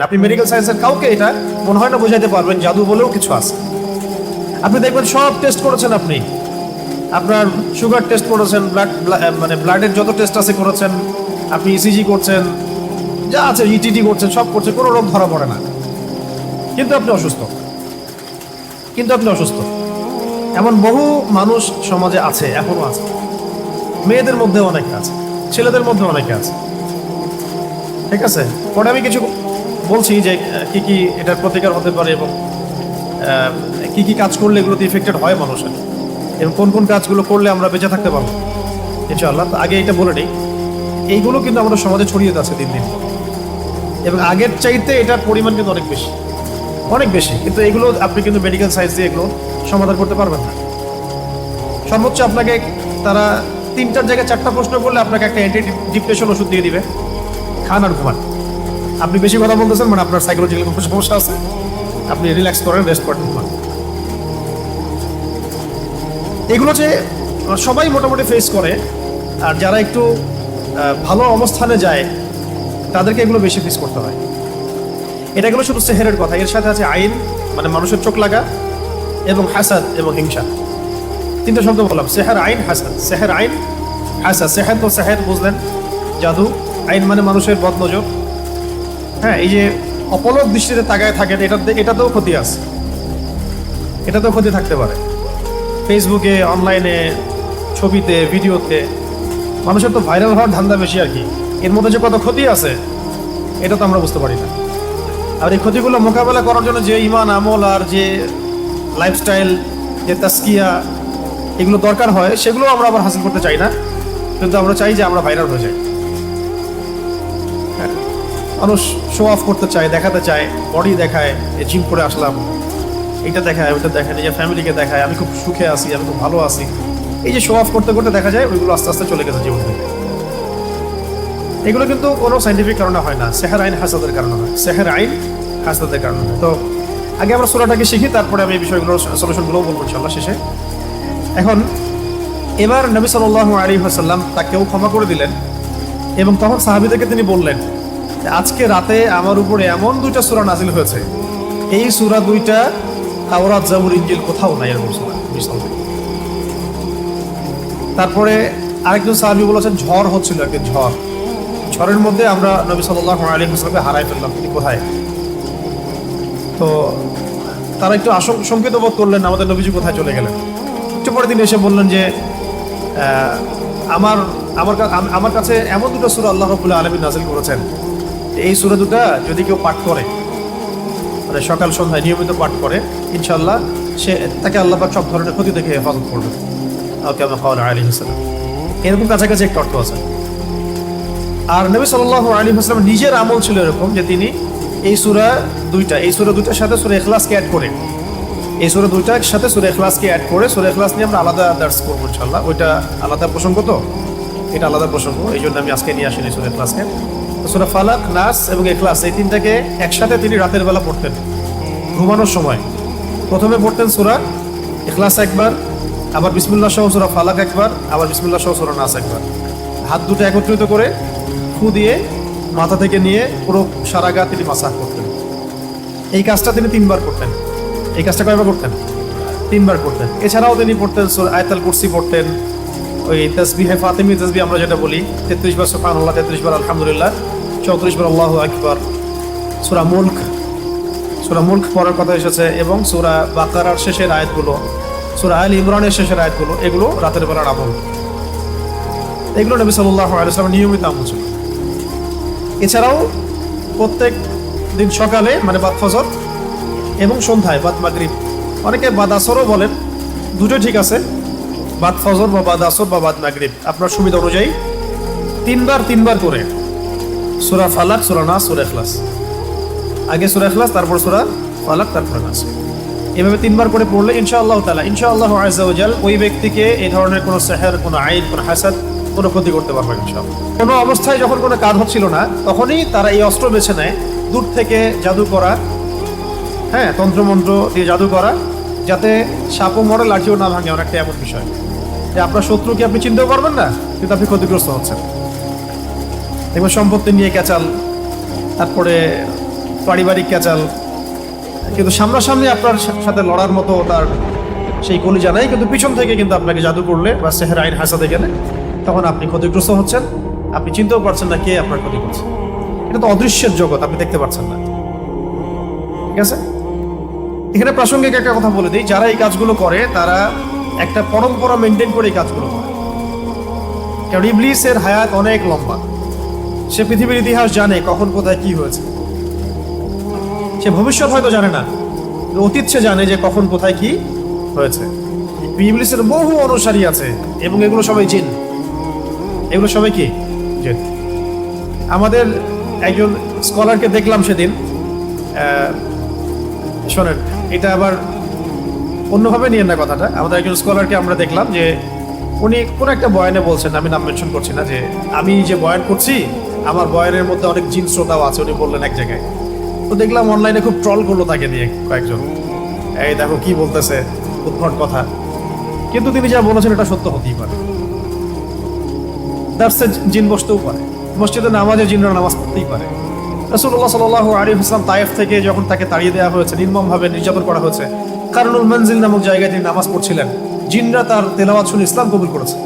আপনি মেডিকেল সায়েন্সের কাউকে এটা মনে হয় না বোঝাইতে পারবেন, জাদু বলেও কিছু আছে। আপনি দেখবেন সব টেস্ট করেছেন আপনি। আপনার সুগার টেস্ট করেছেন ব্লাড মানে ব্লাডের যত টেস্ট আছে করেছেন, আপনি ইসিজি করছেন, যা আছে ইটিডি করছেন, সব করছেন, কোনো রোগ ধরা পড়ে না। কিন্তু আপনি অসুস্থ। কিন্তু আপনি অসুস্থ। এমন বহু মানুষ সমাজে আছে, এখনও আছে। মেয়েদের মধ্যে অনেকে আছে, ছেলেদের মধ্যে অনেকে আছে। ঠিক আছে? পরে আমি কিছু বলছি যে কি কি এটার প্রতিকার হতে পারে এবং কি কি কাজ করলে এগুলোতে ইফেক্টেড হয় মানুষের? এবং কোন কোন কাজগুলো করলে আমরা বেঁচে থাকতে পারব? ইনশাআল্লাহ। তো আগে এটা বলে নিই। এইগুলো কিন্তু আমাদের সমাজে ছড়িয়ে যাচ্ছে দিন দিন। এবং আগের চাইতে এটার পরিমাণ কিন্তু অনেক বেশি। অনেক বেশি। কিন্তু এগুলো আপনি কিন্তু মেডিকেল সায়েন্স দিয়ে এগুলো সমাধান করতে পারবেন না। সর্বোচ্চ আপনাকে তারা তিনটার জায়গায় চারটা প্রশ্ন করলে আপনাকে একটা অ্যান্টি ডিপ্রেশন ওষুধ দিয়ে দিবে। খান আর ঘুমান। আপনি বেশি কথা বলতেছেন মানে আপনার সাইকোলজিক্যাল কোনো সমস্যা আছে? আপনি রিল্যাক্স করেন রেস্ট করেন এগুলো যে সবাই মোটামুটি ফেস করে, আর যারা একটু ভালো অবস্থানে যায়, তাদেরকে এগুলো বেশি ফেস করতে হয়। এটা এগুলো শুধু সেহেরের কথা, এর সাথে আছে আইন মানে মানুষের চোখ লাগা এবং হাসাদ এবং হিংসা। তিনটা শব্দ বললাম, সেহের, আইন, হাসাদ। সেহের, আইন, হাসাদ। সেহের তো সেহের, বুঝলেন, জাদু। আইন মানে মানুষের বদনজর। হ্যাঁ এই যে অপলক দৃষ্টিতে তাকায় থাকেন এটা এটাতেও ক্ষতি আছে। এটাতেও ক্ষতি থাকতে পারে। ফেসবুকে অনলাইনে ছবিতে, ভিডিওতে, মানুষের তো ভাইরাল হওয়ার ধান্দা বেশি আর কি। এর মধ্যে যে কত ক্ষতি আছে, এটা তো আমরা বুঝতে পারি না। আর এই ক্ষতিগুলো মোকাবেলা করার জন্য যে ইমান, আমল আর যে লাইফস্টাইল যে তাস্কিয়া, এগুলো দরকার হয়, সেগুলো আমরা আবার হাসিল করতে চাই না। কিন্তু আমরা চাই যে আমরা ভাইরাল হয়ে যাই। মানুষ শো অফ করতে চায়, দেখাতে চায় বডি দেখায় জিম করে আসলাম এটা দেখায়, ওইটা দেখায়, নিজের ফ্যামিলিকে দেখায়, আমি খুব সুখে আছি, আমি খুব ভালো আছি। এই যে শো অফ করতে করতে দেখা যায়, ওইগুলো আস্তে আস্তে চলে গেছে জীবন। থেকে এগুলো কিন্তু কোনো সাইন্টিফিক কারণে হয় না, সেহের আইন হাসাদের কারণে হয়, সেহের আইন হাসাদের কারণে হয়। তো আগে আমরা সুরাটাকে শিখি, তারপরে আমি এই বিষয়গুলোর সলিউশনগুলো বলব ইনশাল্লাহ শেষে। এখন, এবার নবী সাল্লাহ আলী হাসাল্লাম তাকেও ক্ষমা করে দিলেন এবং তখন সাহাবিদেরকে তিনি বললেন আজকে রাতে আমার উপরে এমন দুইটা সূরা নাজিল হয়েছে। এই সূরা দুইটা তাওরাত জাবুর ইঞ্জিল কোথাও নাই এরকম সূরা। তারপরে আরেকজন সাহাবি বলেছেন, ঝড় হচ্ছিল একদিন, ঝড়। ঝড়ের মধ্যে আমরা নবী সাল্লাহ আলী হাসলামকে হারাই ফেললাম, তিনি কোথায়? তো তারা একটু আশঙ্কিত বোধ করলেন, আমাদের নবীজি কোথায় চলে গেলেন? একটু পরে তিনি এসে বললেন যে আমার আমার আমার কাছে এমন দুটো সুরা আল্লাহ রবুল্লাহ আলমী নাজিল করেছেন। এই সুরা দুটা যদি কেউ পাঠ করে মানে সকাল, সন্ধ্যায় নিয়মিত পাঠ করে ইনশাল্লাহ সে তাকে আল্লাহ সব ধরনের ক্ষতি থেকে হেফাজত করবে। ওকে আমি খাওয়া আলী হাসলাম এরকম কাছাকাছি একটা অর্থ আছে। আর নবী সাল্লাহ আলী হাসলাম নিজের আমল ছিল এরকম যে তিনি এই সুরা দুইটা, এই সুরা দুইটার সাথে সুরা এখলাসকে অ্যাড করে, এই সুরা দুইটার সাথে সুরা এখলাসকে অ্যাড করে সুরা এখলাস নিয়ে আমরা আলাদা দার্স করব ইনশাল্লাহ ওইটা আলাদা প্রসঙ্গ তো? এটা আলাদা প্রসঙ্গ এই জন্য আমি আজকে নিয়ে আসিনি সুরা এখলাসকে সুরা ফালাক, নাস এবং এখলাস, এই তিনটাকে একসাথে তিনি রাতের বেলা পড়তেন, ঘুমানোর সময়। প্রথমে পড়তেন সুরা এখলাস একবার, আবার বিসমুল্লাহ সহ সুরা ফালাক একবার, আবার বিসমুল্লাহ সহ সুরা নাস একবার। হাত দুটো একত্রিত করে ফু দিয়ে মাথা থেকে নিয়ে পুরো সারা গা তিনি মাসাজ করতেন। এই কাজটা তিনি তিনবার করতেন। এই কাজটা কয়বার করতেন? তিনবার করতেন। এছাড়াও তিনি পড়তেন আয়াতুল কুরসি পড়তেন, ওই তসবিহে ফাতিমি তসবি আমরা যেটা বলি, তেত্রিশ বার সুবহানাল্লাহ, তেত্রিশ বার আলহামদুলিল্লাহ। চৌত্রিশ বার আল্লাহু আকবার। সূরা মুলক সূরা মুলক পড়ার কথা এসেছে এবং সূরা বাকারার শেষের আয়াতগুলো, সূরা আল ইমরানের শেষের আয়াতগুলো, এগুলো রাতের বেলার আমল। এগুলো নবী সাল্লাল্লাহু আলাইহি ওয়াসাল্লাম নিয়মিত আমল ছিল। এছাড়াও প্রত্যেক দিন সকালে মানে বাদ ফজর এবং সন্ধ্যায়, বাদ মাগরিব, অনেকে বাদ আসরও বলেন, দুটো ঠিক আছে, বাদ ফজর বা বাদ আসর বা বাদ মাগরিব। আপনার সুবিধা অনুযায়ী তিনবার তিনবার করে সুরা ফালাক, সুরা নাস, সুরা এখলাস আগে সুরা এখলাস তারপর সুরা ফালাক, তারপর নাস। এভাবে তিনবার করে পড়লে ইনশাআল্লাহ তালা ইনশাআল্লাহ আজাল ওই ব্যক্তিকে এই ধরনের কোনো সেহের, কোনো আইন, কোনো হাসাদ, কোনো ক্ষতি করতে পারবে ইনশাআল্লাহ। কোনো অবস্থায় যখন কোনো কাজ হচ্ছিল না, তখনই তারা এই অস্ত্র বেছে নেয়, দূর থেকে জাদু করা হ্যাঁ তন্ত্রমন্ত্র দিয়ে জাদু করা, যাতে সাপও মরে, লাঠিও না ভাঙে, অনেকটা এমন বিষয়। যে আপনার শত্রুকে আপনি চিনতেও পারবেন না, কিন্তু আপনি ক্ষতিগ্রস্ত হচ্ছেন। দেখবেন সম্পত্তি নিয়ে ক্যাচাল, তারপরে পারিবারিক ক্যাচাল। কিন্তু সামনাসামনি আপনার সাথে লড়ার মতো তার সেই কলিজা নাই, কিন্তু পিছন থেকে কিন্তু আপনাকে জাদু করলে বা সেহের আইন হাসাতে গেলে তখন আপনি ক্ষতিগ্রস্ত হচ্ছেন। আপনি চিনতেও পারছেন না কে আপনার ক্ষতি করছে। এটা তো অদৃশ্যের জগৎ, আপনি দেখতে পাচ্ছেন না। ঠিক আছে? এখানে প্রাসঙ্গিক একটা কথা বলে দিই, যারা এই কাজগুলো করে, তারা একটা পরম্পরা মেনটেন করে এই কাজগুলো করে। কারণ ইবলিসের হায়াত অনেক লম্বা। সে পৃথিবীর ইতিহাস জানে কখন কোথায় কি হয়েছে। সে ভবিষ্যৎ হয়তো জানে না অতীত সে জানে যে কখন কোথায় কি হয়েছে। ইবলিসের বহু অনুসারী আছে, এবং এগুলো সবাই জিন। এগুলো সবাই কি? জিন। আমাদের একজন স্কলারকে দেখলাম সেদিন শোনেন, এটা আবার অন্যভাবে নিয়ে না কথাটা। আমাদের একজন স্কলারকে আমরা দেখলাম যে উনি কোন একটা বয়ানে বলছেন, আমি নাম মেনশন করছি না, যে আমি যে বয়ান করছি আমার বয়ানের মধ্যে অনেক জিন শ্রোতাও আছে, উনি বললেন এক জায়গায়। তো দেখলাম অনলাইনে খুব ট্রল করল তাকে নিয়ে কয়েকজন। এই দেখো কি বলতেছে, উদ্ভট কথা। কিন্তু তিনি যা বলেছেন এটা সত্য হতেই পারে। দার্সে জিন বসতেও পারে। মসজিদে নামাজে জিনরা নামাজ পড়তেই পারে। রসুল্লাহ সাল আলী ইসলাম তায়েফ থেকে যখন তাকে তাড়িয়ে দেওয়া হয়েছে, নির্মমভাবে নির্যাতন করা হয়েছে কারণুল মঞ্জিল নামক জায়গায় তিনি নামাজ পড়ছিলেন। জিনরা তার তেলাওয়াত শুনে ইসলাম কবুল করেছে।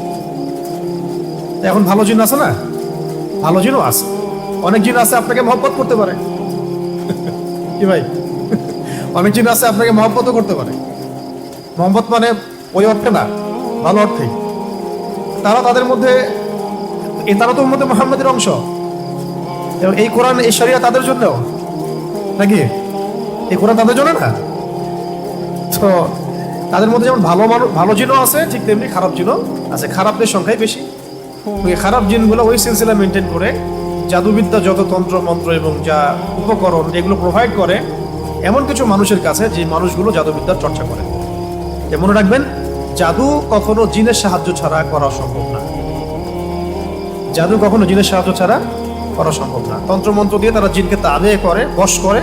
এখন ভালো জিন আছে না? ভালো জিনও আছে। অনেক জিন আছে আপনাকে মহব্বত করতে পারে। কি ভাই? অনেক জিন আছে আপনাকে মহব্বতও করতে পারে। মহব্বত মানে ওই অর্থে না, ভালো অর্থেই তারা তাদের মধ্যে তারা তো মধ্যে মোহাম্মদের অংশ। এবং এই কোরআন, এই শরিয়া তাদের জন্যও। নাকি? এই কোরআন তাদের জন্য না? তো তাদের মধ্যে যেমন ভালো ভালো জিনও আছে, ঠিক তেমনি খারাপ জিনও আছে। খারাপদের সংখ্যাই বেশি। ওই খারাপ জিনগুলো ওই সিলসিলা মেনটেন করে জাদুবিদ্যা যত তন্ত্র, মন্ত্র এবং যা উপকরণ এগুলো প্রোভাইড করে এমন কিছু মানুষের কাছে যে মানুষগুলো জাদুবিদ্যার চর্চা করে। মনে রাখবেন, জাদু কখনো জিনের সাহায্য ছাড়া করা সম্ভব না। জাদু কখনো জিনের সাহায্য ছাড়া করা সম্ভব না। তন্ত্রমন্ত্র দিয়ে তারা জিনকে তাবে করে, বশ করে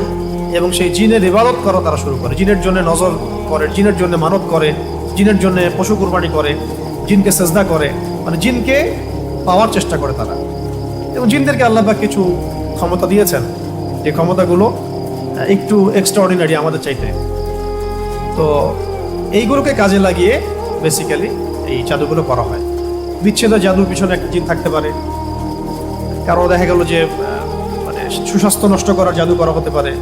এবং সেই জিনের ইবাদত করা তারা শুরু করে। জিনের জন্য নজর করে, জিনের জন্য মানত করে, জিনের জন্য পশু কুরবানি করে, জিনকে সেজদা করে। মানে জিনকে পাওয়ার চেষ্টা করে তারা। এবং জিনদেরকে আল্লাহ পাক কিছু ক্ষমতা দিয়েছেন। যে ক্ষমতাগুলো একটু এক্সট্রাঅর্ডিনারি আমাদের চাইতে। তো এইগুলোকে কাজে লাগিয়ে বেসিক্যালি এই জাদুগুলো করা হয়। বিচ্ছেদ জাদুর পিছনে একটা জিন থাকতে পারে। কারও দেখা গেল যে মানে সুস্বাস্থ্য নষ্ট করার জাদু করা হতে পারে।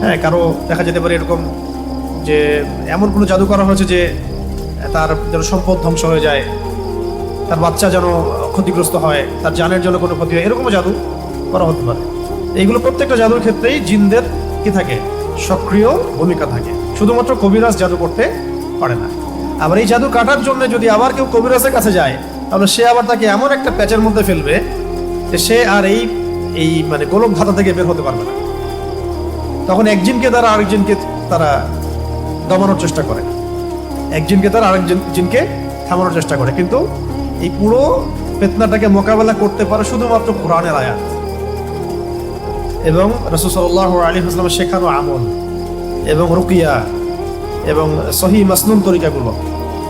হ্যাঁ কারও দেখা যেতে পারে এরকম যে, এমন কোনো জাদু করা হয়েছে যে, তার যেন সম্পদ ধ্বংস হয়ে যায়। তার বাচ্চা যেন ক্ষতিগ্রস্ত হয়, তার জানের জন্য কোনো ক্ষতি হয়, এরকমও জাদু করা হতে পারে। এইগুলো প্রত্যেকটা জাদুর ক্ষেত্রেই জিনদের কি থাকে? সক্রিয় ভূমিকা থাকে। শুধুমাত্র কবিরাজ জাদু করতে পারে না। আবার এই জাদু কাটার জন্য যদি আবার কেউ কবিরাজের কাছে যায়, তাহলে সে আবার তাকে এমন একটা প্যাচের মধ্যে ফেলবে যে সে আর এই এই মানে গোলক ধাতা থেকে বের হতে পারবে না। তখন একজনকে তারা আরেকজনকে তারা দমানোর চেষ্টা করে। একজনকে তারা আরেকজন জিনকে থামানোর চেষ্টা করে। কিন্তু এই পুরো ফেতনাটাকে মোকাবেলা করতে পারে শুধুমাত্র কোরআনের আয়াত। এবং রসুসল্লাহ আলী হাসলামের শেখানো আমল, এবং রুকিয়া, এবং সহি মাসনুন তরিকাগুলো।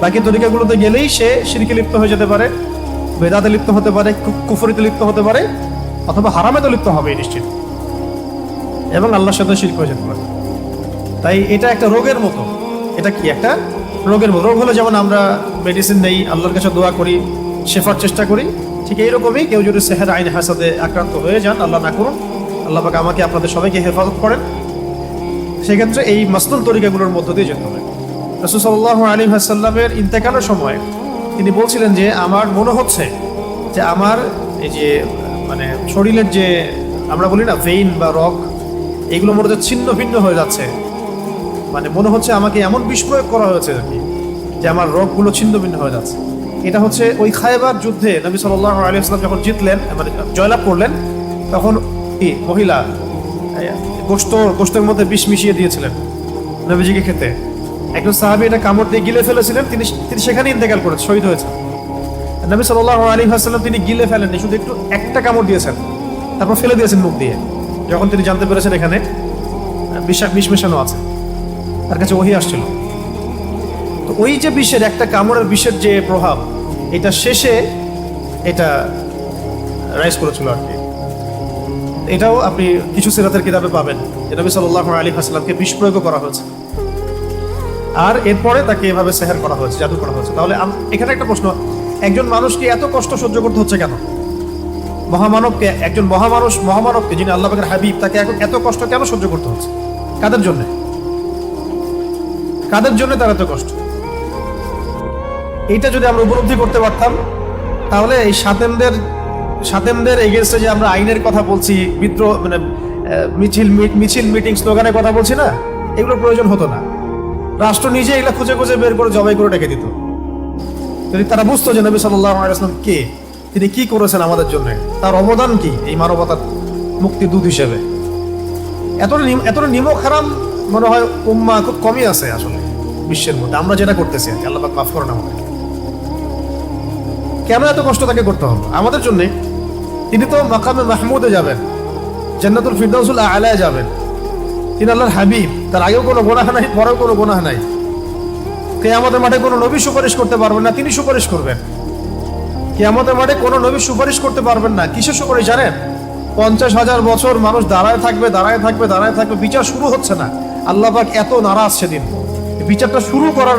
বাকি তরিকাগুলোতে গেলেই সে সিরকে লিপ্ত হয়ে যেতে পারে, বেদাতে লিপ্ত হতে পারে কুফরিতে লিপ্ত হতে পারে, অথবা হারামেতে লিপ্ত হবে নিশ্চিত। এবং আল্লাহর সাথে শিরক হয়ে যেতে পারে। তাই এটা একটা রোগের মতো। এটা কি একটা রোগের রোগ হলে যেমন আমরা মেডিসিন নেই, আল্লাহর কাছে দোয়া করি, শেফার চেষ্টা করি, ঠিক এইরকমই কেউ যদি সেহের আইন হাসাদে আক্রান্ত হয়ে যান, আল্লাহ না করুন, আল্লাহ পাক আমাকে আপনাদের সবাইকে হেফাজত করেন। সেক্ষেত্রে এই মাসনুল তরিকাগুলোর মধ্য দিয়ে যেতে হবে। রসুসাল্লাহ আলী হাসাল্লামের ইন্তেকালের সময় তিনি বলছিলেন যে, আমার মনে হচ্ছে যে আমার এই যে মানে শরীরের যে, আমরা বলি না ভেইন বা রক এগুলো মনে হচ্ছে ছিন্ন ভিন্ন হয়ে যাচ্ছে। মানে মনে হচ্ছে আমাকে এমন বিষ প্রয়োগ করা হয়েছে আর কি যে আমার রোগগুলো ছিন্ন ভিন্ন হয়ে যাচ্ছে। এটা হচ্ছে ওই খায়বার যুদ্ধে নবী সাল্লাহ আলী আসলাম যখন জিতলেন মানে জয়লাভ করলেন তখন কি মহিলা এই, গোস্ত গোস্তের মধ্যে বিষ মিশিয়ে দিয়েছিলেন নবীজিকে খেতে। একজন সাহাবি এটা কামড় দিয়ে গিলে ফেলেছিলেন তিনি তিনি সেখানে ইন্তেকাল করেছেন শহীদ হয়েছেন। নবী সাল্লাহ আলী হাসাল্লাম তিনি গিলে ফেলেননি শুধু একটু একটা কামড় দিয়েছেন তারপর ফেলে দিয়েছেন মুখ দিয়ে যখন তিনি জানতে পেরেছেন এখানে বিষা- বিষ মেশানো আছে। তার কাছে ওহি আসছিল। তো ওই যে বিষের, একটা কামড়ের বিষের যে প্রভাব, এটা শেষে এটা রাইজ করেছিল আর কি। এটাও আপনি কিছু সিরাতের কিতাবে পাবেন, যে নবী সাল্লাহ আলী হাসলামকে বিষ প্রয়োগ করা হয়েছে। আর এরপরে তাকে এভাবে সেহার করা হয়েছে, জাদু করা হয়েছে। তাহলে এখানে একটা প্রশ্ন, একজন মানুষকে এত কষ্ট সহ্য করতে হচ্ছে কেন? মহামানবকে, একজন মহামানুষ, মহামানবকে যিনি আল্লাহ হাবিব, তাকে এত কষ্ট কেন সহ্য করতে হচ্ছে? কাদের জন্য? কাদের জন্য তার এত কষ্ট? এইটা যদি আমরা উপলব্ধি করতে পারতাম, তাহলে এই সাতেমদের সাতেমদের এগেনস্টে যে আমরা আইনের কথা বলছি বিদ্রোহ মানে মিছিল মিছিল মিটিং স্লোগানের কথা বলছি না এগুলোর প্রয়োজন হতো না। রাষ্ট্র নিজে এগুলো খুঁজে খুঁজে বের করে জবাই করে ডেকে দিত। যদি তারা বুঝতো যে নবী সাল্লাহ আলাইসলাম কে, তিনি কি করেছেন আমাদের জন্য, তার অবদান কি এই মানবতার মুক্তি দূত হিসেবে? এতটা নিম- এতটা নিমক হারাম মনে হয় উম্মা খুব কমই আছে আসলে বিশ্বের মধ্যে। আমরা যেটা করতেছি আর কি, আল্লাহ মাফ করেন আমাদেরকে কেন এত কষ্ট তাকে করতে হবে? আমাদের জন্য তিনি তো মাকামে মাহমুদে যাবেন জান্নাতুল ফিরদাউসুল আলায় যাবেন। তিনি আল্লাহর হাবিব তার আগেও কোনো গোনাহ নাই পরেও কোনো গোনাহ নাই। কে আমাদের মাঠে কোনো নবী সুপারিশ করতে পারবেন না তিনি সুপারিশ করবেন। কে আমাদের মাঠে কোনো নবী সুপারিশ করতে পারবেন না কিসের সুপারিশ জানেন? পঞ্চাশ হাজার বছর মানুষ দাঁড়ায় থাকবে দাঁড়ায় থাকবে দাঁড়ায় থাকবে বিচার শুরু হচ্ছে না। আল্লাহ পাক এত নারাজ সেদিন। বিচারটা শুরু করার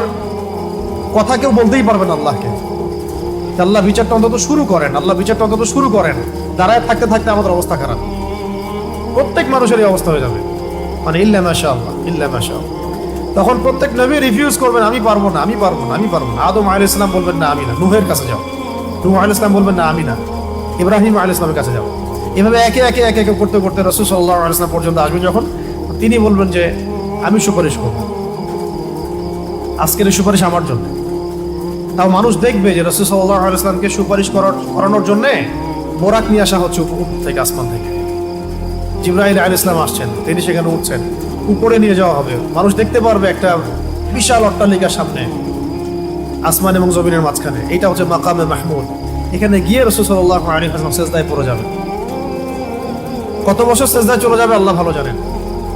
কথা কেউ বলতেই পারবেন আল্লাহকে। আল্লাহ বিচারটা অন্তত শুরু করেন, আল্লাহ বিচারটা অন্তত শুরু করেন, দাঁড়ায় থাকতে থাকতে আমাদের অবস্থা খারাপ। প্রত্যেক মানুষেরই অবস্থা হয়ে যাবে। মানে ইল্লা মাশা আল্লাহ ইল্লা মাশা। তখন প্রত্যেক নবী রিফিউজ করবেন, আমি পারব না, আমি পারব না, আমি পারব না। আদম আল ইসলাম বলবেন, না, আমি না। নুহের কাছে যাও। নুহ আল ইসলাম বলবেন, না, আমি না। ইব্রাহিম আল ইসলামের কাছে যাও। এভাবে একে একে একে একে করতে করতে রসুল সাল্লাহ আল ইসলাম পর্যন্ত আসবেন যখন। তিনি বলবেন যে আমি সুপারিশ করব। আজকের সুপারিশ আমার জন্য। তাও মানুষ দেখবে যে রসুল সাল্লাহ সুপারিশ করার করানোর জন্যে বোরাক নিয়ে আসা হচ্ছে উপর থেকে আসমান থেকে। জিব্রাহিল আল ইসলাম আসছেন, তিনি সেখানে উঠছেন। উপরে নিয়ে যাওয়া হবে। মানুষ দেখতে পারবে একটা বিশাল অট্টালিকার সামনে, আসমান এবং জমিনের মাঝখানে। এটা হচ্ছে মাকামে মাহমুদ। এখানে গিয়ে রসুল সাল্লাহ আলী হাসলাম সেজদায় পড়ে যাবে কত বছর সেজদায় চলে যাবে আল্লাহ ভালো জানেন।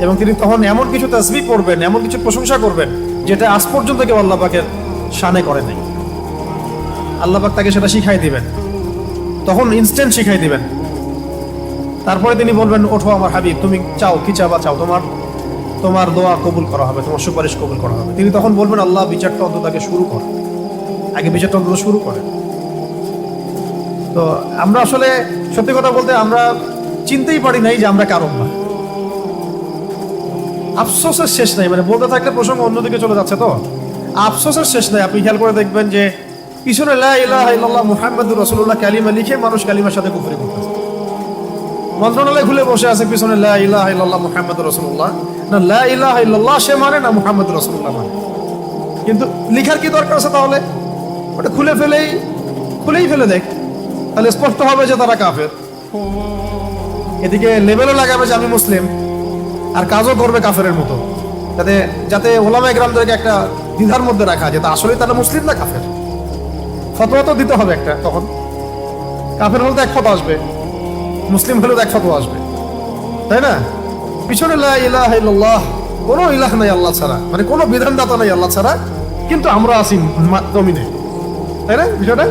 এবং তিনি তখন এমন কিছু তাসবি করবেন, এমন কিছু প্রশংসা করবেন, যেটা আজ পর্যন্ত কেউ আল্লাহ পাকের শানে করে নাই। আল্লাহ পাক তাকে সেটা শিখাই দিবেন। তখন ইনস্ট্যান্ট শিখাই দিবেন। তারপরে তিনি বলবেন, ওঠো আমার হাবিব, তুমি চাও, কি চাবা? চাও তোমার তোমার দোয়া কবুল করা হবে, তোমার সুপারিশ কবুল করা হবে। তিনি তখন বলবেন, আল্লাহ বিচারটা অন্তত আগে শুরু কর। আগে বিচারটা অন্তত শুরু করে। তো আমরা আসলে সত্যি কথা বলতে আমরা চিনতেই পারি নাই যে আমরা কারণ না আফসোসের শেষ নাই মানে বলতে থাকলে প্রসঙ্গ অন্যদিকে চলে যাচ্ছে তো। আফসোসের শেষ নাই, আপনি খেয়াল করে দেখবেন যে পিছনে লা ইলাহা ইল্লাল্লাহ মুহাম্মাদুর রাসূলুল্লাহ কালিমা লিখে মানুষ কালিমার সাথে কুফরি করতেছে। মন্ত্রণালয় খুলে বসে আছে পিছনে লা ইলাহা ইল্লাল্লাহ মুহাম্মাদুর রাসূলুল্লাহ। না লা ইলাহা ইল্লাল্লাহ সে মানে না মুহাম্মাদুর রাসূলুল্লাহ মানে। কিন্তু লিখার কি দরকার আছে তাহলে? ওটা খুলে ফেলেই, খুলেই ফেলে দেখ। তাহলে স্পষ্ট হবে যে তারা কাফের। এদিকে লেভেলও লাগাবে যে আমি মুসলিম। আর কাজও করবে কাফেরের মতো। যাতে যাতে ওলামা গ্রামদেরকে একটা দ্বিধার মধ্যে রাখা যেটা আসলে তারা মুসলিম না কাফের? ফতোয়া তো দিতে হবে একটা তখন। কাফের হলে তো এক ফটো আসবে। মুসলিম হলেও তো এক ফটো আসবে। তাই না? পিছনে ইলাহা কোনো ইলাহ নাই আল্লাহ ছাড়া। মানে কোনো বিধানদাতা নাই আল্লাহ ছাড়া। কিন্তু আমরা মা- জমিনে। তাই না বিষয়টা?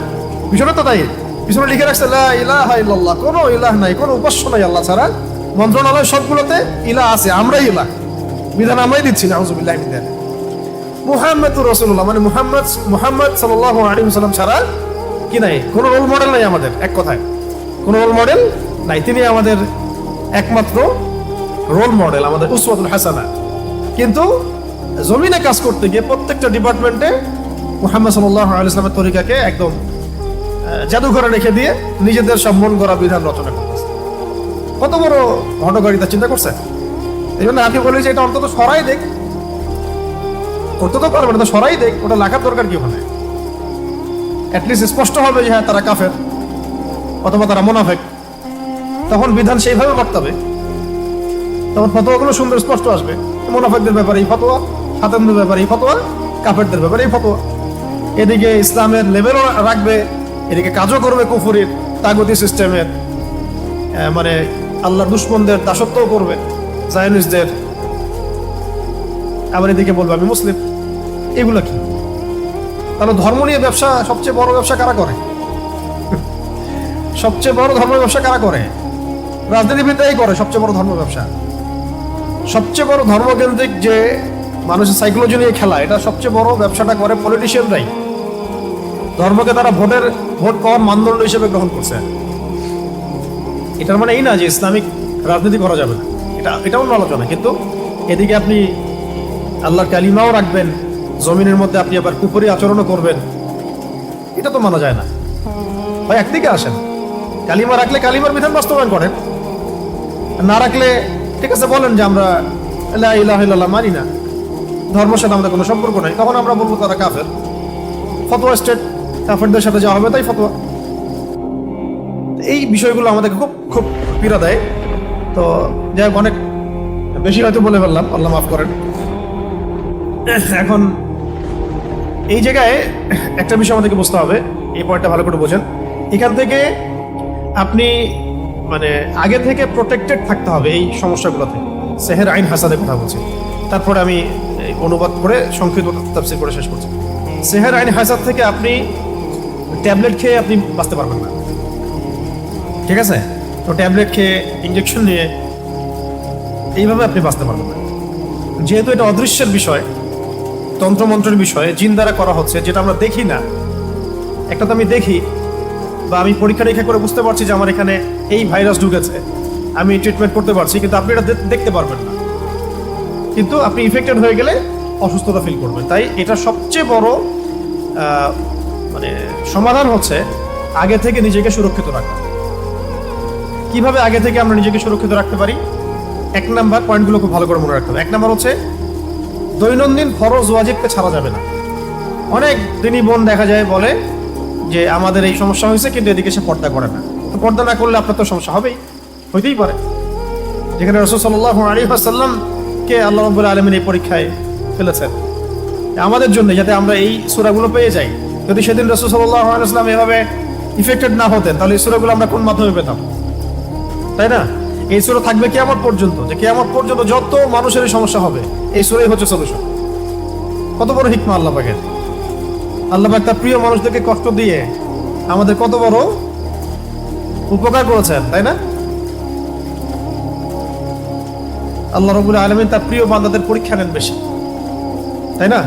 বিষয়টা তো তাই। পিছনে লিখে রাখছে ইলাহা কোনো ইলাহ নাই, কোনো উপাস্য নাই আল্লাহ ছাড়া। মন্ত্রণালয় সবগুলোতে ইলা আছে, আমরাই ইলাহ বিধান আমরাই দিচ্ছি না মিন যালিক মুহাম্মদ রসুল্লাহ মানে মুহাম্মদ মুহাম্মদ সাল্লাহ আলী সাল্লাম ছাড়া কি নাই? কোনো রোল মডেল নাই আমাদের, এক কথায়। কোনো রোল মডেল নাই। তিনি আমাদের একমাত্র রোল মডেল আমাদের উসওয়াতুল হাসানা। কিন্তু জমিনে কাজ করতে গিয়ে প্রত্যেকটা ডিপার্টমেন্টে মুহাম্মদ সাল্লাহ আলী ইসলামের তরিকাকে একদম জাদুঘরে রেখে দিয়ে নিজেদের সব করা বিধান রচনা করতেছে কত বড় হটকারিতা চিন্তা করছে? এই জন্য আমি বলি যে এটা অন্তত সরাই দেখ। করতে তো পারবে না সরাই দেখ, ওটা লেখার দরকার কি ওখানে? অ্যাটলিস্ট স্পষ্ট হবে যে হ্যাঁ তারা কাফের অথবা তারা মোনাফেক। তখন বিধান সেইভাবে বর্তাবে তখন ফতোয়াগুলো সুন্দর স্পষ্ট আসবে। মোনাফেকদের ব্যাপারে এই ফতোয়া হাতেমদের ব্যাপারে এই ফতোয়া, কাফেরদের ব্যাপারে এই ফতোয়া। এদিকে ইসলামের লেভেলও রাখবে, এদিকে কাজও করবে কুফুরির, তাগতি সিস্টেমের মানে আল্লাহর দুশ্মনদের দাসত্বও করবে, জায়নিসদের। আবার এদিকে বলব, আমি মুসলিম। এগুলো কি? তাহলে ধর্ম নিয়ে ব্যবসা, সবচেয়ে বড় ব্যবসা কারা করে? সবচেয়ে বড় ধর্মের ব্যবসা কারা করে? রাজনীতিবিদরাই করে সবচেয়ে বড় ধর্ম ব্যবসা। সবচেয়ে বড় ধর্মকেন্দ্রিক যে মানুষের সাইকোলজি নিয়ে খেলা এটা সবচেয়ে বড় ব্যবসাটা করে পলিটিশিয়ানরাই ধর্মকে তারা ভোটের, ভোট পাওয়ার মানদণ্ড হিসেবে গ্রহণ করছে। এটার মানে এই না যে ইসলামিক রাজনীতি করা যাবে না। এটা এটা অন্য আলোচনা। কিন্তু এদিকে আপনি আল্লাহর কালিমাও রাখবেন, জমিনের মধ্যে আপনি আবার কুপুরি আচরণও করবেন। এটা তো মানা যায় না। ভাই, একদিকে আসেন। কালিমা রাখলে কালিমার বিধান বাস্তবায়ন করেন। না রাখলে, ঠিক আছে, বলেন যে আমরা লা মানি না। ধর্মের সাথে আমাদের কোনো সম্পর্ক নেই। তখন আমরা বলব তারা কাফের। ফতোয়া স্টেট কাফেরদের সাথে যাওয়া হবে তাই ফতোয়া। এই বিষয়গুলো আমাদেরকে খুব খুব পীড়া দেয়। তো যাই হোক, অনেক বেশি হয়তো বলে ফেললাম, আল্লাহ মাফ করেন। এখন এই জায়গায় একটা বিষয় আমাদেরকে বুঝতে হবে, এই পয়েন্টটা ভালো করে বোঝেন। এখান থেকে আপনি মানে আগে থেকে প্রোটেক্টেড থাকতে হবে এই সমস্যাগুলোতে। সেহের আইন হাসাদের কথা বলছি। তারপরে আমি অনুবাদ করে সংক্ষিপ্ত করে শেষ করছি। সেহের আইন হাসাদ থেকে আপনি ট্যাবলেট খেয়ে আপনি বাঁচতে পারবেন না। ঠিক আছে? তো ট্যাবলেট খেয়ে ইঞ্জেকশন নিয়ে এইভাবে আপনি বাঁচতে পারবেন। না যেহেতু এটা অদৃশ্যের বিষয়, তন্ত্রমন্ত্রের বিষয়ে, জিন দ্বারা করা হচ্ছে, যেটা আমরা দেখি না। একটা তো আমি দেখি বা আমি পরীক্ষা নিরীক্ষা করে বুঝতে পারছি যে আমার এখানে এই ভাইরাস ঢুকেছে। আমি ট্রিটমেন্ট করতে পারছি, কিন্তু আপনি এটা দেখতে পারবেন না। কিন্তু আপনি ইফেক্টেড হয়ে গেলে অসুস্থতা ফিল করবেন। তাই এটা সবচেয়ে বড় মানে সমাধান হচ্ছে আগে থেকে নিজেকে সুরক্ষিত রাখা। কীভাবে আগে থেকে আমরা নিজেকে সুরক্ষিত রাখতে পারি? এক নাম্বার পয়েন্টগুলো খুব ভালো করে মনে রাখতে হবে। এক নাম্বার হচ্ছে, দৈনন্দিন ফরজ ওয়াজিবকে ছাড়া যাবে না। অনেক দিনই বোন দেখা যায় বলে যে, আমাদের এই সমস্যা হয়েছে, কিন্তু এদিকে সে পর্দা করে না। তো পর্দা না করলে আপনার তো সমস্যা হবেই, হইতেই পারে। যেখানে রসুল সাল্লাহ আলী আসাল্লামকে আল্লাহ রব্বুল আলমিন এই পরীক্ষায় ফেলেছেন। আমাদের জন্য, যাতে আমরা এই সুরাগুলো পেয়ে যাই। যদি সেদিন রসুল সাল্লাহ আলাইসলাম এভাবে ইফেক্টেড না হতেন, তাহলে এই সুরাগুলো আমরা কোন মাধ্যমে পেতাম? তাই না? এই সুরা থাকবে কেয়ামত পর্যন্ত। যে কেয়ামত পর্যন্ত যত মানুষের সমস্যা হবে, এই সুরাই হচ্ছে সলিউশন কত বড় হিকমা আল্লাহ পাকের। আল্লাহ পাক তার প্রিয় মানুষদেরকে কষ্ট দিয়ে আমাদের কত বড় উপকার করেছেন, তাই না? আল্লাহ রবুল আলমিন তার প্রিয় বান্দাদের পরীক্ষা নেন বেশি, তাই না?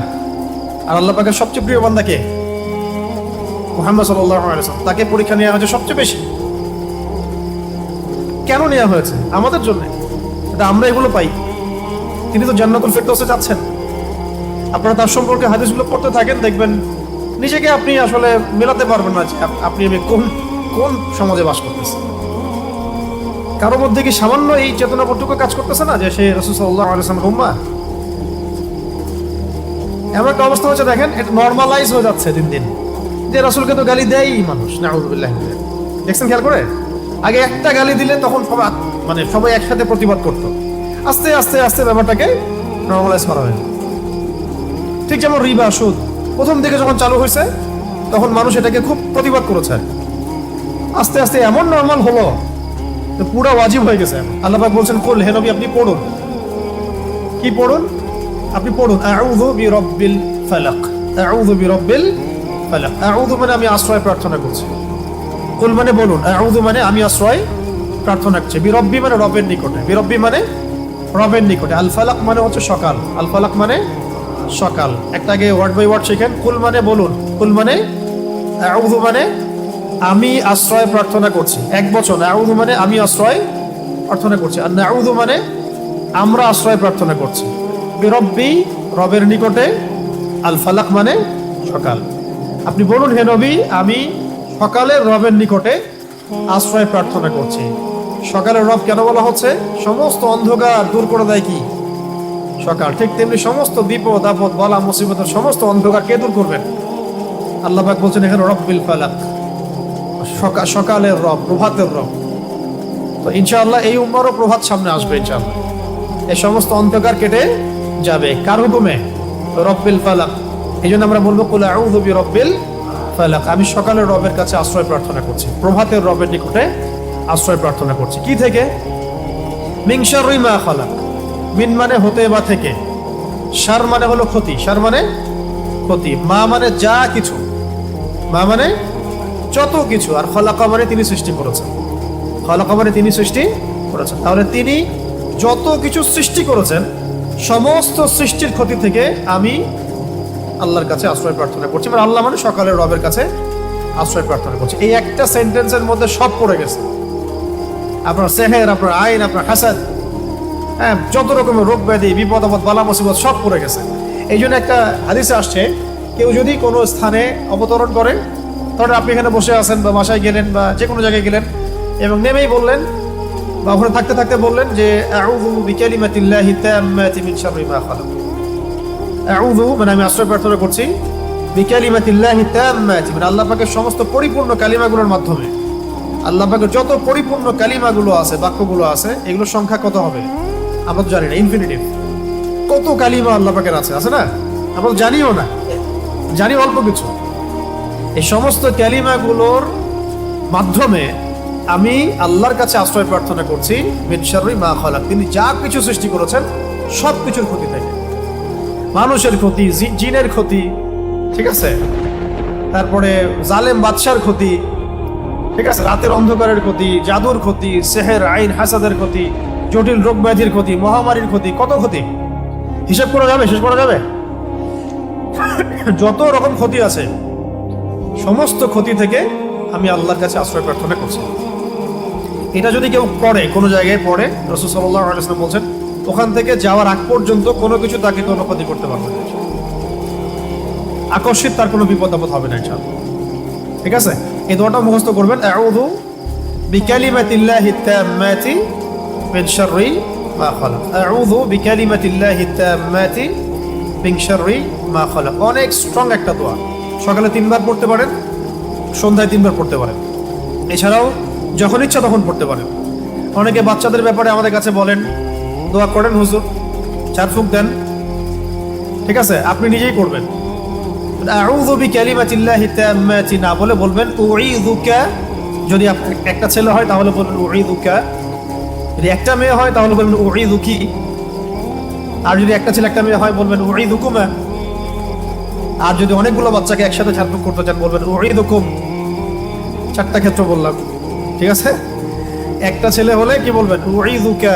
আর আল্লাহ পাকের সবচেয়ে প্রিয় বান্দা কে? মোহাম্মদ সাল্লাহ তাকে পরীক্ষা নেওয়া হয়েছে সবচেয়ে বেশি। কেন নেওয়া হয়েছে? আমাদের জন্য? আমরা এগুলো পাই। তিনি তো জান্নাতুল ফেরদৌসে যাচ্ছেন। আপনারা তার সম্পর্কে হাদিসগুলো পড়তে থাকেন, দেখবেন নিজেকে আপনি আসলে মেলাতে পারবেন না যে আপনি আমি কোন কোন সমাজে বাস করতেছি কারোর মধ্যে কি সামান্য এই চেতনাবোধটুকু কাজ করতেছে না যে সে রসুল সাল্লাহ আলাইসলাম উম্মা? এমন একটা অবস্থা হচ্ছে দেখেন, এটা নর্মালাইজ হয়ে যাচ্ছে দিন দিন। যে রসুলকে তো গালি দেয়ই মানুষ না দেখছেন খেয়াল করে? আগে একটা গালি দিলে তখন সবাই মানে সবাই একসাথে প্রতিবাদ করতো। আস্তে আস্তে আস্তে ব্যাপারটাকে নর্মালাইজ করা হয় ঠিক যেমন রিবা, সুদ। প্রথম দিকে যখন চালু হয়েছে, তখন মানুষ এটাকে খুব প্রতিবাদ করেছে। আস্তে আস্তে এমন নর্মাল হলো পুরো ওয়াজিব হয়ে গেছে। আল্লাহ বলছেন, কুল হে আপনি পড়ুন। কি পড়ুন? আপনি পড়ুন, আউযু বিরাব্বিল ফালাক। আউযু বিরাব্বিল ফালাক। আউযু মানে আমি আশ্রয় প্রার্থনা করছি। কুল মানে বলুন, আউযু মানে আমি আশ্রয় প্রার্থনা করছি। বিরব্বি মানে রবের নিকটে। বিরব্বি মানে রবের নিকটে। আল ফালাক মানে হচ্ছে সকাল। আল ফালাক মানে সকাল। একটা আগে ওয়ার্ড বাই ওয়ার্ড শিখেন। কুল মানে বলুন, কুল মানে আউযু মানে আমি আশ্রয় প্রার্থনা করছি। এক বছর আউযু মানে আমি আশ্রয় প্রার্থনা করছি। আর নাউযু মানে আমরা আশ্রয় প্রার্থনা করছি। বিরব্বি রবের নিকটে আল ফালাক মানে সকাল। আপনি বলুন, হে নবী, আমি সকালের রবের নিকটে আশ্রয় প্রার্থনা করছি। সকালের রব কেন বলা হচ্ছে? সমস্ত অন্ধকার দূর করে দেয় কি? সকাল ঠিক তেমনি সমস্ত বিপদ, আপদ, বলা, মুসিবতের সমস্ত অন্ধকার কে দূর করবেন? আল্লাহ পাক বলছেন, এখানে রব বিল ফালাক। সকা- সকালের রব, প্রভাতের রব। তো ইনশাআল্লাহ এই উম্মারও প্রভাত সামনে আসবে ইনশাআল্লাহ। এই সমস্ত অন্ধকার কেটে যাবে। কার হুকুমে? রব্বিল ফালাক। এই জন্য আমরা বলব, কুল আউযু বিরব্বিল ফালাক আমি সকালের রবের কাছে আশ্রয় প্রার্থনা করছি। প্রভাতের রবের নিকটে আশ্রয় প্রার্থনা করছি। কি থেকে? মা মিন মানে হতে বা থেকে। সার মানে হলো ক্ষতি। সার মানে ক্ষতি। মা মানে যা কিছু। মা মানে যত কিছু। আর খলাকা মানে তিনি সৃষ্টি করেছেন। খলাকা মানে তিনি সৃষ্টি করেছেন। তাহলে তিনি যত কিছু সৃষ্টি করেছেন, সমস্ত সৃষ্টির ক্ষতি থেকে আমি আল্লাহর কাছে আশ্রয় প্রার্থনা করছি। মানে আল্লাহ মানে সকালের রবের কাছে আশ্রয় প্রার্থনা করছি। এই একটা সেন্টেন্সের মধ্যে সব পড়ে গেছে। আপনার সেহের, আপনার আইন, আপনার হাসাদ হ্যাঁ যত রকমের রোগ ব্যাধি, বিপদ, আপদ, বালা, মুসিবত সব পড়ে গেছে। এই জন্য একটা হাদিসে আসছে, কেউ যদি কোনো স্থানে অবতরণ করে, তাহলে আপনি এখানে বসে আছেন বা বাসায় গেলেন বা যে কোনো জায়গায় গেলেন এবং নেমেই বললেন বা ওখানে থাকতে থাকতে বললেন যে, আউযু বিকালিমাতিল্লাহি তাম্মাতি মিন শাররি মা খালাক। আউযু মানে আমি আশ্রয় প্রার্থনা করছি। বিকালিমাতিল্লাহি তাম্মাতি মানে আল্লাহ পাকের সমস্ত পরিপূর্ণ কালিমাগুলোর মাধ্যমে। আল্লাহ পাকের যত পরিপূর্ণ কালিমাগুলো আছে, বাক্যগুলো আছে, এগুলোর সংখ্যা কত হবে? আমরা তো জানি না ইনফিনিটিভ কত কালিমা আল্লাহ পাকের আছে আছে না? আমরা জানিও না। জানি অল্প কিছু। এই সমস্ত কালিমাগুলোর মাধ্যমে আমি আল্লাহর কাছে আশ্রয় প্রার্থনা করছি মিনশারুই মা খালাক তিনি যা কিছু সৃষ্টি করেছেন সব কিছুর ক্ষতি থেকে। মানুষের ক্ষতি জিনের ক্ষতি, ঠিক আছে? তারপরে জালেম বাদশার ক্ষতি, ঠিক আছে? রাতের অন্ধকারের ক্ষতি, জাদুর ক্ষতি, সেহের আইন হাসাদের ক্ষতি, জটিল রোগ ব্যাধির ক্ষতি, মহামারীর ক্ষতি, কত ক্ষতি? হিসাব করা যাবে? শেষ করা যাবে? যত রকম ক্ষতি আছে, সমস্ত ক্ষতি থেকে আমি আল্লাহর কাছে আশ্রয় প্রার্থনা করছি। এটা যদি কেউ পড়ে কোনো জায়গায় পড়ে, রসুল সাল্লাহ বলছেন ওখান থেকে যাওয়ার আগ পর্যন্ত কোনো কিছু তাকে কোনো ক্ষতি করতে পারবে না। আকস্মিক তার কোনো বিপদ আপদ হবে না, ইনশাআল্লাহ। ঠিক আছে? এই দোয়াটা মুখস্থ করবেন। আউযু বিকালিমাতিল্লাহি তাম্মাতি মিন শাররি মা খালাক। আউযু বিকালিমাতিল্লাহি তাম্মাতি মিন শাররি মা খালাক। অনেক স্ট্রং একটা দোয়া। সকালে তিনবার পড়তে পারেন, সন্ধ্যায় তিনবার পড়তে পারেন। এছাড়াও যখন ইচ্ছা তখন পড়তে পারেন। অনেকে বাচ্চাদের ব্যাপারে আমাদের কাছে বলেন দোয়া করেন হুজুর, চার ফুক দেন। ঠিক আছে? আপনি নিজেই করবেন। আউযু বিকালিমাতিল্লাহি তাম্মাতি, না বলে বলবেন উঈযুকা যদি একটা ছেলে হয়, তাহলে বলবেন উঈযুকা যদি একটা মেয়ে হয়, তাহলে বলবেন উঈযুকি আর যদি একটা ছেলে, একটা মেয়ে হয়, বলবেন উঈযুকুমা আর যদি অনেকগুলো বাচ্চাকে একসাথে ছাত্র করতে চান, বলবেন উঈযুকুম চারটা ক্ষেত্র বললাম। ঠিক আছে? একটা ছেলে হলে কি বলবেন উঈযুকা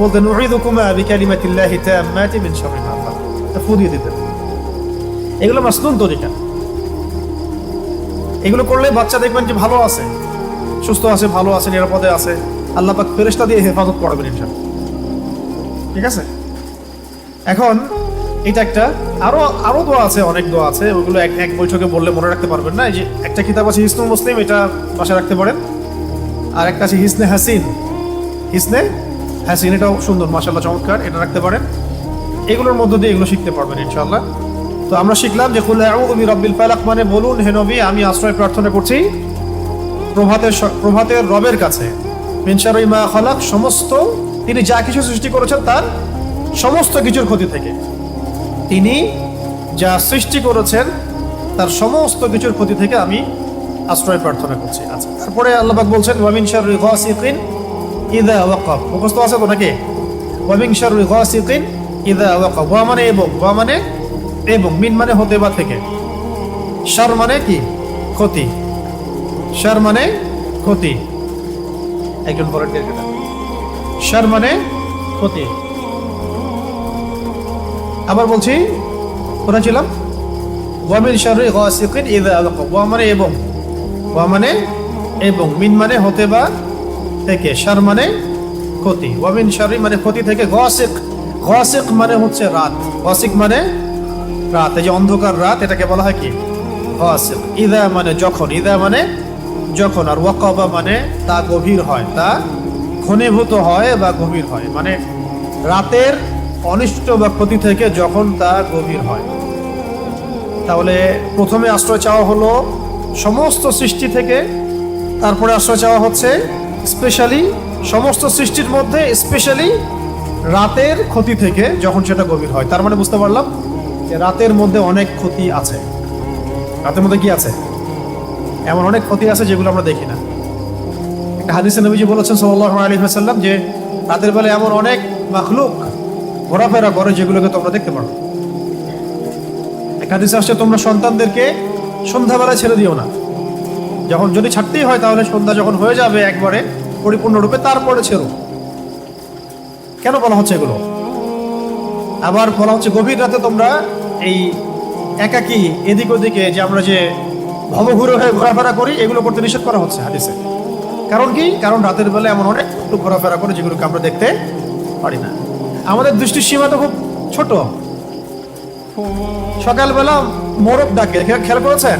বলতেন উঈদুকুমা বিকালিমাতিল্লাহি তাম্মাতি শাররি মা ফু দিয়ে দিতেন। এগুলো মাসনুন তরিকা এগুলো করলে বাচ্চা দেখবেন যে ভালো আছে, সুস্থ আছে, ভালো আছে, নিরাপদে আছে। আল্লাহ পাক দিয়ে হেফাজত করবেন ইনশাআল্লাহ। ঠিক আছে? এখন এটা একটা আরও আরও দোয়া আছে, অনেক দোয়া আছে। ওগুলো এক এক বৈঠকে বললে মনে রাখতে পারবেন না। এই যে একটা কিতাব আছে হিসনুল মুসলিম, এটা বাসায় রাখতে পারেন। আর একটা আছে হিসনে হাসিন। হিসনে হাসিন এটাও সুন্দর মাসাল্লাহ চমৎকার, এটা রাখতে পারেন। এগুলোর মধ্য দিয়ে এগুলো শিখতে পারবেন ইনশাল্লাহ তো আমরা শিখলাম যে, কুল আউযু বিরাব্বিল ফালাক মানে বলুন, হে নবী, আমি আশ্রয় প্রার্থনা করছি প্রভাতের প্রভাতের রবের কাছে। মিন শাররি মা খালাক সমস্ত, তিনি যা কিছু সৃষ্টি করেছেন তার সমস্ত কিছুর ক্ষতি থেকে। তিনি যা সৃষ্টি করেছেন তার সমস্ত কিছুর ক্ষতি থেকে আমি আশ্রয় প্রার্থনা করছি। আচ্ছা তারপরে আল্লাহ পাক বলছেন ওয়ামিন গাসিকিন ইদা ওয়াকাব মুখস্থ আছে তো নাকি ওয়ামিন শাররি গাসিকিন ইদা ওয়াকাব ওয়া মানে এবং ওয়া মানে এবং মিন মানে হতে বা থেকে শার মানে কি ক্ষতি. শার মানে ক্ষতি. একজন ভলান্টিয়ার কেটা শার মানে ক্ষতি. আবার বলছি কোথায় ছিলাম ওয়ামিন শাররি গাসিকিন ইদা ওয়াকাব ওয়া মানে এবং ওয়া মানে এবং মিন মানে হতে বা থেকে শার মানে ক্ষতি, ওয়ামিন শাররি মানে ক্ষতি থেকে গাসিক গাসিক মানে হচ্ছে রাত, গাসিক মানে রাত, এই যে অন্ধকার রাত, এটাকে বলা হয় কি? গাসিক, ইদা মানে যখন, ইদা মানে যখন, আর ওয়াকাবা মানে তা গভীর হয়, তা ঘনীভূত হয় বা গভীর হয় মানে রাতের অনিষ্ট বা ক্ষতি থেকে যখন তা গভীর হয়। তাহলে প্রথমে আশ্রয় চাওয়া হলো সমস্ত সৃষ্টি থেকে, তারপরে আশ্রয় চাওয়া হচ্ছে স্পেশালি সমস্ত সৃষ্টির মধ্যে স্পেশালি রাতের ক্ষতি থেকে যখন সেটা গভীর হয়, তার মানে বুঝতে পারলাম যে রাতের মধ্যে অনেক ক্ষতি আছে। রাতের মধ্যে কি আছে? এমন অনেক ক্ষতি আছে যেগুলো আমরা দেখি না। একটা হাদিসে নবীজি বলেছেন সাল্লাল্লাহু আলাইহি ওয়াসাল্লাম যে, রাতের বেলা এমন অনেক মাখলুক, ঘোরাফেরা করে যেগুলোকে তোমরা দেখতে পারো। একটা হাদিসে আসছে, তোমরা সন্তানদেরকে সন্ধ্যাবেলা ছেড়ে দিও না। যখন যদি ছাড়তেই হয় তাহলে সন্ধ্যা যখন হয়ে যাবে একবারে, পরিপূর্ণরূপে তারপরে ছেড়ো কেন বলা হচ্ছে এগুলো? আবার বলা হচ্ছে গভীর রাতে তোমরা এই একাকী এদিক ওদিকে যে আমরা যে ভবঘুরে হয়ে ঘোরাফেরা করি এগুলো করতে নিষেধ করা হচ্ছে হাদিসে। কারণ কি? কারণ রাতের বেলা এমন অনেক ঘোরাফেরা করে যেগুলোকে আমরা দেখতে পারি না। আমাদের দৃষ্টির সীমা তো খুব ছোট। সকালবেলা মোরগ ডাকে। খেয়াল করেছেন?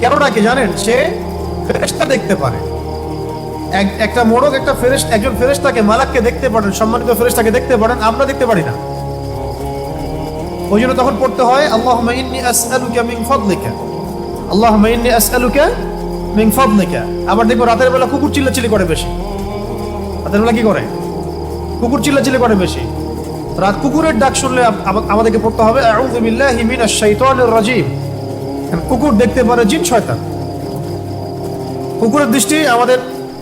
কেন ডাকে জানেন? সে ফেরেশতা দেখতে পারে। এক- একটা মোড়ক, একটা ফেরেশ একজন ফেরেশতাকে, মালাককে দেখতে পারেন, সম্মানিত ফেরেশতাকে দেখতে পারেন, আমরা দেখতে পারি না। ওই জন্য তখন পড়তে হয় আল্লাহ ইন্নী আসআলুকা মিন ফাদলিকা। আল্লাহুম্মা ইন্নী আসআলুকা মিন ফাদলিকা। আবার দেখো রাতের বেলা কুকুর চিল্লাচিল্লি করে বেশি। রাতের বেলা কি করে? কুকুর চিল্লাচিল্লি করে বেশি। রাত কুকুরের ডাক শুনলে আম- আম- আমাদেরকে পড়তে হবে, আউযু বিল্লাহি মিনাশ শাইতানির রাজিম। কুকুর দেখতে পারে জিন, শয়তান। কুকুরের দৃষ্টি, আমাদের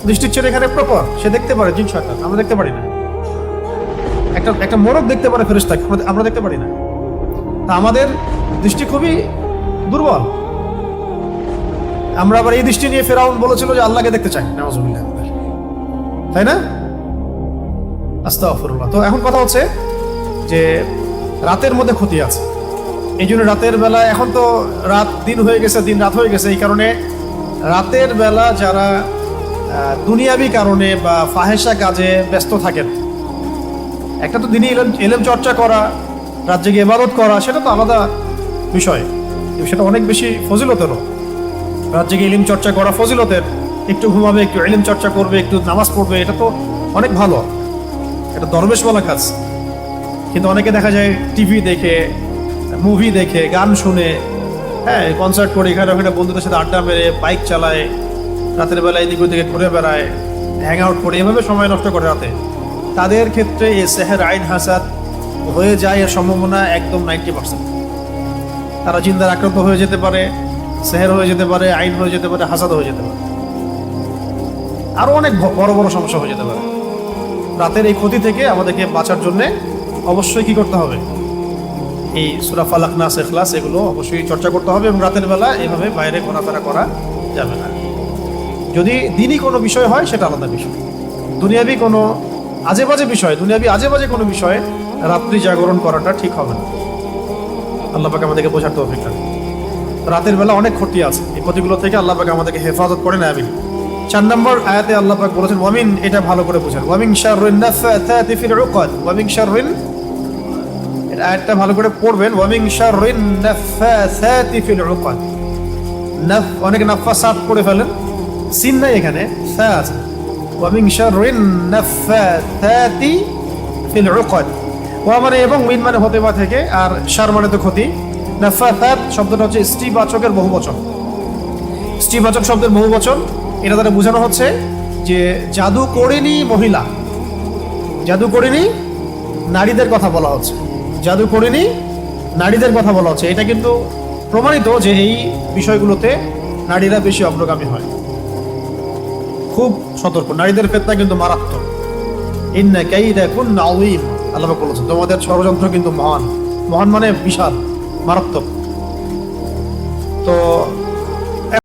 দৃষ্টির চেয়ে এখানে প্রপার সে দেখতে পারে জিন, শয়তান। আমরা দেখতে পারি না। একটা একটা মোরগ দেখতে পারে ফেরেশতাকে আমরা- দেখতে পারি না। তা আমাদের দৃষ্টি খুবই দুর্বল। আমরা আবার এই দৃষ্টি নিয়ে ফেরাউন বলেছিল যে আল্লাহকে দেখতে চাই। নামাজুবিল্লাহ তাই না? আস্তাগফিরুল্লাহ। তো এখন কথা হচ্ছে যে রাতের মধ্যে ক্ষতি আছে। এই জন্য রাতের বেলা, এখন তো রাত দিন হয়ে গেছে, দিন রাত হয়ে গেছে, এই কারণে রাতের বেলা যারা দুনিয়াবি কারণে বা ফাহেসা কাজে ব্যস্ত থাকেন, একটা তো দিনই এলেম এলেম চর্চা করা, রাত জেগে ইবাদত করা, সেটা তো আলাদা বিষয়। সেটা অনেক বেশি ফজিলতেরও। রাত জেগে ইলিম চর্চা করা ফজিলতের, একটু ঘুমাবে, একটু ইলিম চর্চা করবে, একটু নামাজ পড়বে, এটা তো অনেক ভালো। এটা দরবেশ বলা কাজ। কিন্তু অনেকে দেখা যায় টিভি দেখে মুভি দেখে, গান শুনে হ্যাঁ কনসার্ট করে, এখানে ওখানে বন্ধুদের সাথে আড্ডা মেরে বাইক চালায়, রাতের বেলা এদিক ওদিকে ঘুরে বেড়ায় হ্যাং আউট করে, এভাবে সময় নষ্ট করে রাতে। তাদের ক্ষেত্রে এই সেহের আইন হাসাত হয়ে যায় এর সম্ভাবনা একদম নাইনটি পার্সেন্ট তারা চিন্তার আক্রান্ত হয়ে যেতে পারে, সেহের হয়ে যেতে পারে, আইন হয়ে যেতে পারে, হাসাদ হয়ে যেতে পারে। আরও অনেক বড় বড় সমস্যা হয়ে যেতে পারে। রাতের এই ক্ষতি থেকে আমাদেরকে বাঁচার জন্যে অবশ্যই কি করতে হবে? এই সুরা ফালাক নাস এখলাস এগুলো অবশ্যই চর্চা করতে হবে এবং রাতের বেলা এভাবে বাইরে ঘোরাফেরা করা যাবে না। যদি দিনই কোনো বিষয় হয়, সেটা আলাদা বিষয়। দুনিয়াবি কোনো আজে বাজে বিষয়, দুনিয়াবি আজে বাজে কোনো বিষয়ে রাত্রি জাগরণ করাটা ঠিক হবে না। আল্লাহ পাক আমাদেরকে বোঝার তৌফিক। রাতের বেলা অনেক ক্ষতি আছে। এই ক্ষতিগুলো থেকে আল্লাহ পাক আমাদেরকে হেফাজত করে নেয় আমিন। চার নম্বর আয়াতে আল্লাহ পাক বলেছেন, ওয়ামিন, এটা ভালো করে বোঝেন। ওয়ামিন উকাদ, ওয়ামিন শাররিন এটা আয়াতটা ভালো করে পড়বেন। ওয়ামিন শাররিন নাফাসাতি ফিল উকাদ। নাফ, অনেকে নাফাসাত পড়ে ফেলেন। সিন নাই এখানে সা আছে ওয়ামিন শাররিন নাফাতাতি ফিল উকাদ। ওয়া মানে এবং মিন মানে হতে বা থেকে, আর শার মানে তো ক্ষতি। নাফাতাত শব্দটা হচ্ছে স্ত্রীবাচকের বহুবচন। স্ত্রীবাচক শব্দের বহুবচন, এটা দ্বারা বোঝানো হচ্ছে যে জাদু করেনি মহিলা। জাদু করেনি নারীদের কথা বলা হচ্ছে। জাদু করেনি, নারীদের কথা বলা হচ্ছে। এটা কিন্তু প্রমাণিত যে এই বিষয়গুলোতে নারীরা বেশি অগ্রগামী হয়। খুব সতর্ক। নারীদের ফেতনা কিন্তু মারাত্মক। ইন্না কাইদা দেখুন আযীম। আল্লাহ বলেছে তোমাদের ষড়যন্ত্র কিন্তু মহান। মহান মানে বিশাল, মারাত্মক। তো